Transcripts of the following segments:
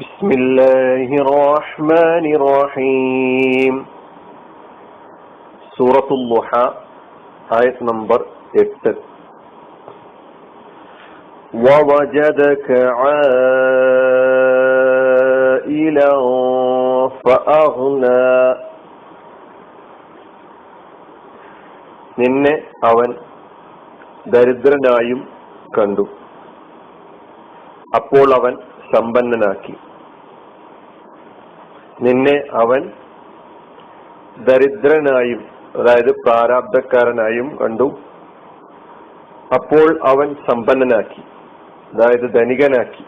بسم الله الرحمن الرحيم سورة الضحى آية نمبر 8 ووجدك عائلا فأغنى നിന്നെ അവൻ ദരിദ്രനായും കണ്ടു അപ്പോൾ അവൻ സമ്പന്നനാക്കി നിന്നെ അവൻ ദരിദ്രനായും അതായത് പ്രാരാബ്ധക്കാരനായും കണ്ടു. അപ്പോൾ അവൻ സമ്പന്നനാക്കി അതായത് ധനികനാക്കി.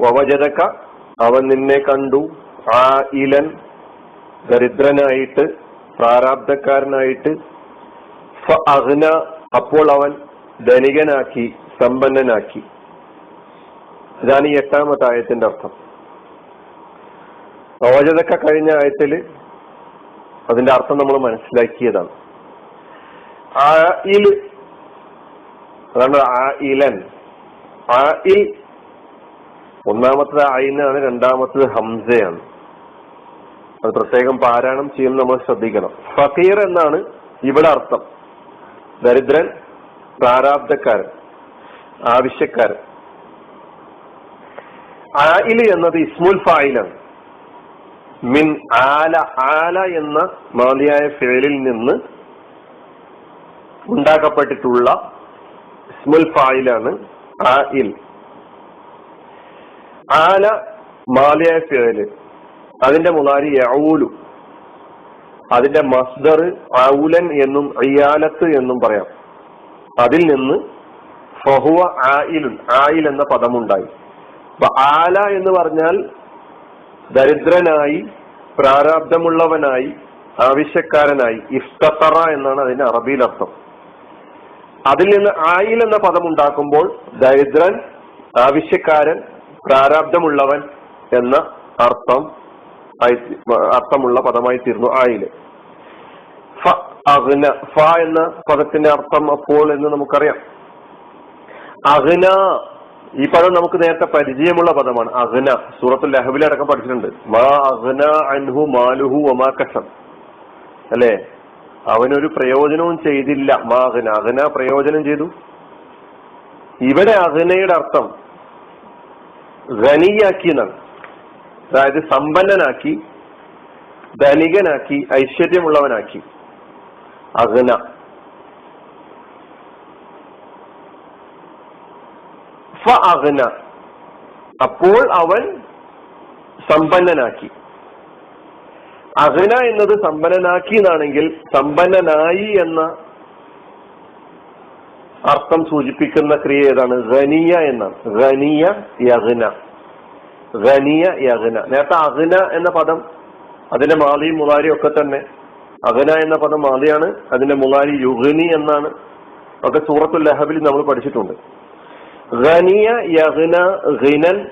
വവജതക അവൻ നിന്നെ കണ്ടു. ആ ഇലൻ ദരിദ്രനായിട്ട് പ്രാരാബ്ധക്കാരനായിട്ട് അഹ്ന അപ്പോൾ അവൻ ധനികനാക്കി സമ്പന്നനാക്കി. ഇതാണ് ഈ എട്ടാമത്തെ ആയത്തിന്റെ അർത്ഥം. പ്രവചതൊക്കെ കഴിഞ്ഞ ആയത്തിൽ അതിന്റെ അർത്ഥം നമ്മൾ മനസ്സിലാക്കിയതാണ്. ആ ഇൽ അതാണ് ആ ഇലൻ ആ ഇൽ ഒന്നാമത്തത് ആയിനാണ് രണ്ടാമത്തത് ഹംസയാണ്. അത് പ്രത്യേകം പാരായണം ചെയ്യുമ്പോൾ നമ്മൾ ശ്രദ്ധിക്കണം. ഫക്കീർ എന്നാണ് ഇവിടെ അർത്ഥം. ദരിദ്രൻ പ്രാരാബ്ധക്കാരൻ ആവശ്യക്കാരൻ. ആയിൽ എന്നത് ഇസ്മുൽ ഫായിലാണ്. മിൻ ആല ആല എന്ന മാലിയായ ഫേലിൽ നിന്ന് ഉണ്ടാക്കപ്പെട്ടിട്ടുള്ള ഇസ്മുൽ ഫായിലാണ് ആ ഇൽ ആല മാലിയായ ഫേൽ അതിന്റെ മുതാരി യൗലു അതിന്റെ മസ്ദർ ഔലൻ എന്നും അയ്യാലത്ത് എന്നും പറയാം. അതിൽ നിന്ന് ഫഹുവ ആയിലുൻ ആയിൽ എന്ന പദമുണ്ടായി. അപ്പൊ ആല എന്ന് പറഞ്ഞാൽ ദരിദ്രനായി പ്രാരാബ്ധമുള്ളവനായി ആവശ്യക്കാരനായി ഇഫ്തറ എന്നാണ് അതിന്റെ അറബിയിൽ അർത്ഥം. അതിൽ നിന്ന് ആയിൽ എന്ന പദം ഉണ്ടാക്കുമ്പോൾ ദരിദ്രൻ ആവശ്യക്കാരൻ പ്രാരാബ്ധമുള്ളവൻ എന്ന അർത്ഥം അർത്ഥമുള്ള പദമായി തീർന്നു ആയിൽ ഫ അഗ്ന ഫ എന്ന പദത്തിന്റെ അർത്ഥം അപ്പോൾ എന്ന് നമുക്കറിയാം. അഗ്ന ഈ പദം നമുക്ക് നേരത്തെ പരിചയമുള്ള പദമാണ്. അഗ്ന. സൂറത്തുൽ ലഹബിൽ അടക്കം പഠിച്ചിട്ടുണ്ട്. അഗ്ന അൻഹു മാലുഹു അല്ലേ? അവനൊരു പ്രയോജനവും ചെയ്തില്ല. മാ അഗ്ന. പ്രയോജനം ചെയ്തു. ഇവിടെ അഗ്നയുടെ അർത്ഥം ഖനിയാക്കി എന്നാണ് അതായത് സമ്പന്നനാക്കി ധനികനാക്കി ഐശ്വര്യമുള്ളവനാക്കി. അഗ്ന. അഗ്ന. അപ്പോൾ അവൻ സമ്പന്നനാക്കി. അഗ്ന എന്നത് സമ്പന്നനാക്കി എന്നാണെങ്കിൽ സമ്പന്നനായി എന്ന അർത്ഥം സൂചിപ്പിക്കുന്ന ക്രിയ ഏതാണ്? ഖനിയ എന്നാണ്. ഖനിയ യഗ്ന. ഖനിയ യഗ്ന. നേരത്തെ അഗ്ന എന്ന പദം അതിന്റെ മാലിയും മുലാരിയും ഒക്കെ തന്നെ. അഗ്ന എന്ന പദം മാലിയാണ്. അതിന്റെ മുലാരി യുഗനി എന്നാണ്. ഒക്കെ സൂറത്തുൽ ലഹബിൽ നമ്മൾ പഠിച്ചിട്ടുണ്ട്. ഖനിയ യഹ്ന ഖിനൻ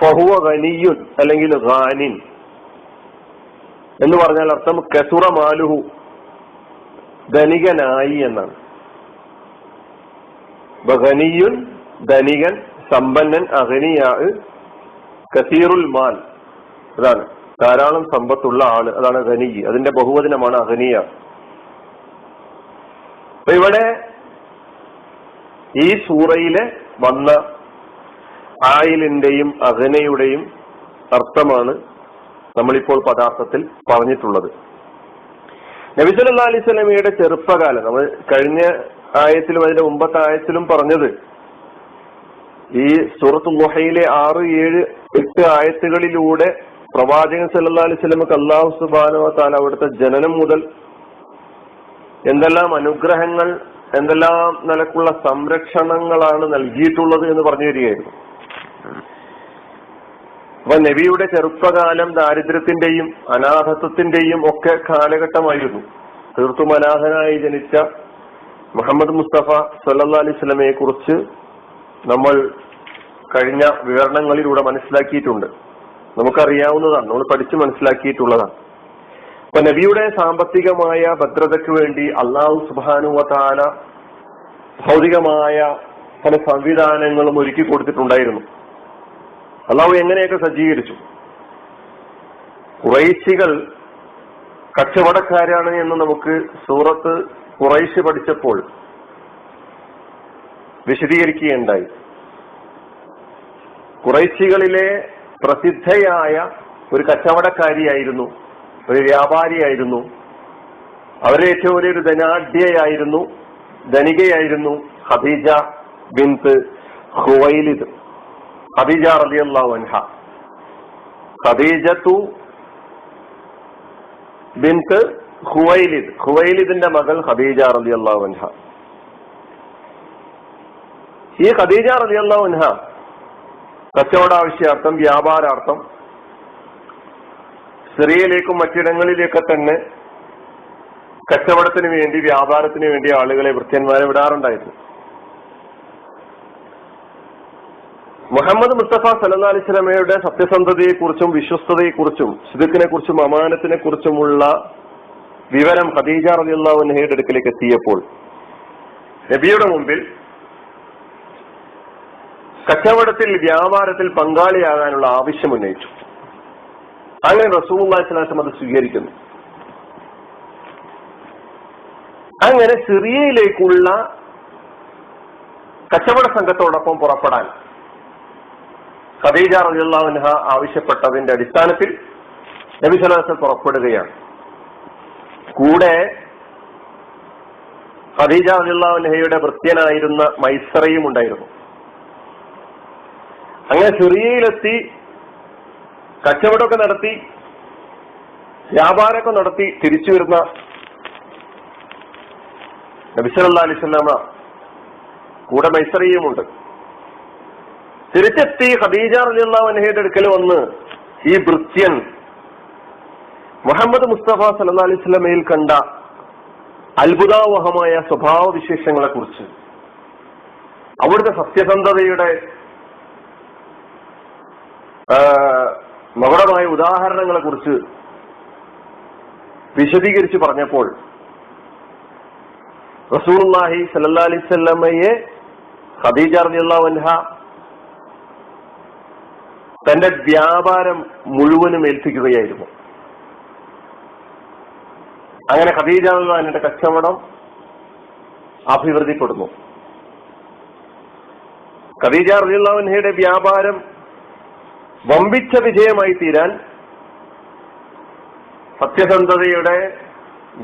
ഫഹുവ ഖനിയുൻ അല്ലെങ്കിൽ ഖാനിൻ. എന്ന് പറഞ്ഞാൽ അർത്ഥം കസുറ മാലുഹു ധനികനായി എന്നാണ്. ബഹനിയുൻ ധനികൻ സമ്പന്നൻ അഖനിയാ കസീറുൽ മാൽ. അതാണ്. ധാരാളം സമ്പത്തുള്ള ആൾ അതാണ് ഖനി. അതിന്റെ ബഹുവചനമാണ് അഖനിയ അപ്പൊ ഇവിടെ ഈ സൂറയിലെ വന്ന ആയിലിന്റെയും അഹനയുടെയും അർത്ഥമാണ് നമ്മളിപ്പോൾ പദാർത്ഥത്തിൽ പറഞ്ഞിട്ടുള്ളത്. നബിസല്ലാ അലൈഹി സ്വലമിയുടെ ചെറുപ്പകാലം നമ്മൾ കഴിഞ്ഞ ആയത്തിലും അതിന്റെ മുമ്പത്തെ ആയത്തിലും പറഞ്ഞത് ഈ സൂറത്ത് മുഹയിലെ ആറ് ഏഴ് എട്ട് ആയത്തുകളിലൂടെ പ്രവാചകൻ സല്ലാ അലൈഹി സ്വലമക്ക് അള്ളാഹു സുബാനോ താല അവിടുത്തെ ജനനം മുതൽ എന്തെല്ലാം അനുഗ്രഹങ്ങൾ എന്തെല്ലാം നിലക്കുള്ള സംരക്ഷണങ്ങളാണ് നൽകിയിട്ടുള്ളത് എന്ന് പറഞ്ഞു തരികയായിരുന്നു. അപ്പൊ നബിയുടെ ചെറുപ്പകാലം ദാരിദ്ര്യത്തിന്റെയും അനാഥത്വത്തിന്റെയും ഒക്കെ കാലഘട്ടമായിരുന്നു. തീർത്തും അനാഥനായി ജനിച്ച മുഹമ്മദ് മുസ്തഫ സല്ലാ അലൈഹി സ്വലമയെ കുറിച്ച് നമ്മൾ കഴിഞ്ഞ വിവരണങ്ങളിലൂടെ മനസ്സിലാക്കിയിട്ടുണ്ട്. നമുക്കറിയാവുന്നതാണ് നമ്മൾ പഠിച്ചു മനസ്സിലാക്കിയിട്ടുള്ളതാണ്. അപ്പൊ നബിയുടെ സാമ്പത്തികമായ ഭദ്രതയ്ക്ക് വേണ്ടി അള്ളാഹു സുബാനുവതാല ഭൗതികമായ പല സംവിധാനങ്ങളും ഒരുക്കി കൊടുത്തിട്ടുണ്ടായിരുന്നു. അള്ളാഹു എങ്ങനെയൊക്കെ സജ്ജീകരിച്ചു? കുറൈശികൾ കച്ചവടക്കാരാണ് എന്ന് നമുക്ക് സൂറത്ത് കുറൈശ് പഠിച്ചപ്പോൾ വിശദീകരിക്കുകയുണ്ടായി. കുറൈശികളിലെ പ്രസിദ്ധയായ ഒരു കച്ചവടക്കാരിയായിരുന്നു ഒരു വ്യാപാരിയായിരുന്നു. അവരെ ഏറ്റവും വലിയൊരു ധനാഢ്യയായിരുന്നു. ധനികയായിരുന്നു ഖദീജ ബിന്ത് ഹുവൈലിദ് ഖദീജ റളിയല്ലാഹു അൻഹ. ഖദീജത്തു ബിന്ത് ഹുവൈലിദ് ഹുവൈലിദിന്റെ മകൾ ഖദീജ റളിയല്ലാഹു അൻഹ. ഈ ഖദീജ റളിയല്ലാഹു അൻഹ കച്ചവടാവശ്യാർത്ഥം വ്യാപാരാർത്ഥം സിറിയയിലേക്കും മറ്റിടങ്ങളിലേക്ക് തന്നെ കച്ചവടത്തിന് വേണ്ടി വ്യാപാരത്തിന് വേണ്ടി ആളുകളെ വൃത്യന്മാരെ വിടാറുണ്ടായിരുന്നു. മുഹമ്മദ് മുസ്തഫ സല്ലാ അലിസ്ലമയുടെ സത്യസന്ധതയെക്കുറിച്ചും വിശ്വസ്തതയെക്കുറിച്ചും സിദുക്കിനെ കുറിച്ചും അമാനത്തിനെ കുറിച്ചുമുള്ള വിവരം ഖദീജ റലിയുള്ളവൻഹയുടെ അടുക്കിലേക്ക് എത്തിയപ്പോൾ നബിയുടെ മുമ്പിൽ കച്ചവടത്തിൽ വ്യാപാരത്തിൽ പങ്കാളിയാകാനുള്ള ആവശ്യം ഉന്നയിച്ചു. അങ്ങനെ റസൂള്ളാഹിസ്ലാസം അത് സ്വീകരിക്കുന്നു. അങ്ങനെ സിറിയയിലേക്കുള്ള കച്ചവട സംഘത്തോടൊപ്പം പുറപ്പെടാൻ ഖദീജ റജുല്ലാൻഹ ആവശ്യപ്പെട്ടതിന്റെ അടിസ്ഥാനത്തിൽ നബി സലാസം പുറപ്പെടുകയാണ്. കൂടെ ഖദീജ റജുല്ലാൻഹയുടെ വൃത്യനായിരുന്ന മൈസറയും ഉണ്ടായിരുന്നു. അങ്ങനെ സിറിയയിലെത്തി കച്ചവടമൊക്കെ നടത്തി വ്യാപാരമൊക്കെ നടത്തി തിരിച്ചു വരുന്ന നബിസല്ലാ അലിസ്ലാമ കൂടെ മൈസറിയുമുണ്ട്. തിരിച്ചെത്തി ഖദീജ റലിയുള്ള വനഹയുടെ അടുക്കൽ വന്ന് ഈ ഭൃത്യൻ മുഹമ്മദ് മുസ്തഫ സല്ലാ അലിസ്ലമയിൽ കണ്ട അത്ഭുതാവഹമായ സ്വഭാവ വിശേഷങ്ങളെ കുറിച്ച് അവിടുത്തെ സത്യസന്ധതയുടെ മകുടമായ ഉദാഹരണങ്ങളെ കുറിച്ച് വിശദീകരിച്ച് പറഞ്ഞപ്പോൾ റസൂർഹി സല്ലാ അലിസ്വല്ലമ്മയെ ഖദീജ റളിയല്ലാഹു തന്റെ വ്യാപാരം മുഴുവനും ഏൽപ്പിക്കുകയായിരുന്നു. അങ്ങനെ ഖദീജ എന്റെ കച്ചവടം അഭിവൃദ്ധിപ്പെടുന്നു. ഖദീജ റളിയല്ലാഹു വ്യാപാരം വമ്പിച്ച വിജയമായി തീരാൻ സത്യസന്ധതയുടെ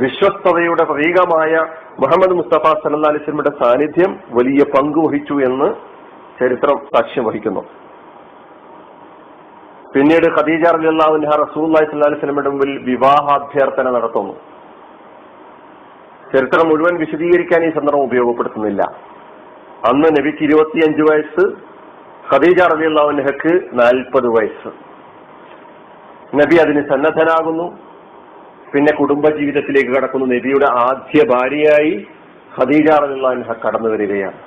വിശ്വസ്തതയുടെ പ്രതീകമായ മുഹമ്മദ് മുസ്തഫ സല്ലാ അലിസ്ലമിയുടെ സാന്നിധ്യം വലിയ പങ്ക് വഹിച്ചു എന്ന് ചരിത്രം സാക്ഷ്യം വഹിക്കുന്നു. പിന്നീട് ഖദീജ റലിയല്ലാഹുൻഹ റസൂല്ലായി സല്ലാ അലിസ്ലമിയുടെ മുമ്പിൽ വിവാഹാഭ്യർത്ഥന നടത്തുന്നു. ചരിത്രം മുഴുവൻ വിശദീകരിക്കാൻ ഈ സന്ദർഭം ഉപയോഗപ്പെടുത്തുന്നില്ല. അന്ന് നബിക്ക് ഇരുപത്തിയഞ്ച് വയസ്സ് ഖദീജ റലിയല്ലാഹുൻഹക്ക് നാൽപ്പത് വയസ്സ്. നബി അതിന് സന്നദ്ധനാകുന്നു. പിന്നെ കുടുംബ ജീവിതത്തിലേക്ക് കടക്കുന്നു. നബിയുടെ ആദ്യ ഭാര്യയായി ഖദീജ റലിയല്ലാഹുൻഹ കടന്നു വരികയാണ്.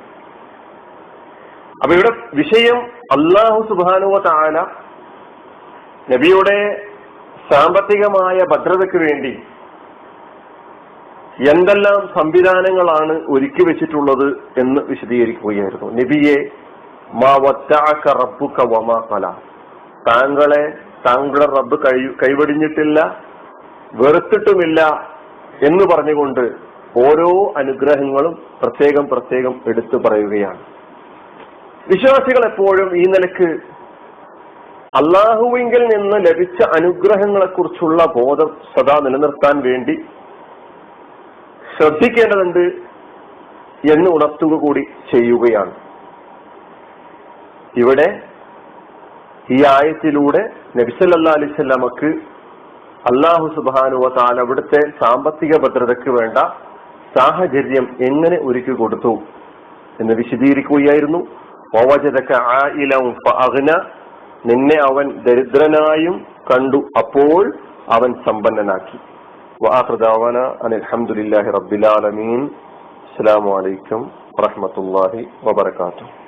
അപ്പൊ ഇവിടെ വിഷയം അള്ളാഹു സുബാനുവ താല നബിയുടെ സാമ്പത്തികമായ ഭദ്രതയ്ക്ക് വേണ്ടി എന്തെല്ലാം സംവിധാനങ്ങളാണ് ഒരുക്കി വെച്ചിട്ടുള്ളത് എന്ന് വിശദീകരിക്കുകയായിരുന്നു. നബിയെ മാ വമാ താങ്കളെ താങ്കളുടെ റബ്ബ് കൈ കൈവടിഞ്ഞിട്ടില്ല വെറുത്തിട്ടുമില്ല എന്ന് പറഞ്ഞുകൊണ്ട് ഓരോ അനുഗ്രഹങ്ങളും പ്രത്യേകം പ്രത്യേകം എടുത്തു പറയുകയാണ്. വിശ്വാസികൾ എപ്പോഴും ഈ നിലയ്ക്ക് അള്ളാഹുവിങ്കിൽ നിന്ന് ലഭിച്ച അനുഗ്രഹങ്ങളെ കുറിച്ചുള്ള ബോധം സദാ നിലനിർത്താൻ വേണ്ടി ശ്രദ്ധിക്കേണ്ടതുണ്ട് എന്ന് ഉണർത്തുക കൂടി ചെയ്യുകയാണ്. ഇവിടെ ഈ ആയത്തിലൂടെ നബിസല്ലാ അലിസ്വല്ലാമക്ക് അള്ളാഹു സുബാനുവ താൻ അവിടുത്തെ സാമ്പത്തിക ഭദ്രതയ്ക്ക് വേണ്ട സാഹചര്യം എങ്ങനെ ഒരുക്കി കൊടുത്തു എന്ന് വിശദീകരിക്കുകയായിരുന്നു. നിന്നെ അവൻ ദരിദ്രനായും കണ്ടു. അപ്പോൾ അവൻ സമ്പന്നനാക്കി. വാഹൃദാവന അനിൽഹമുല്ലാഹി റബ്ബിലാലമീൻ. അസ്സാം വലൈക്കും വറഹമത്തല്ലാഹി വബർക്കാത്തു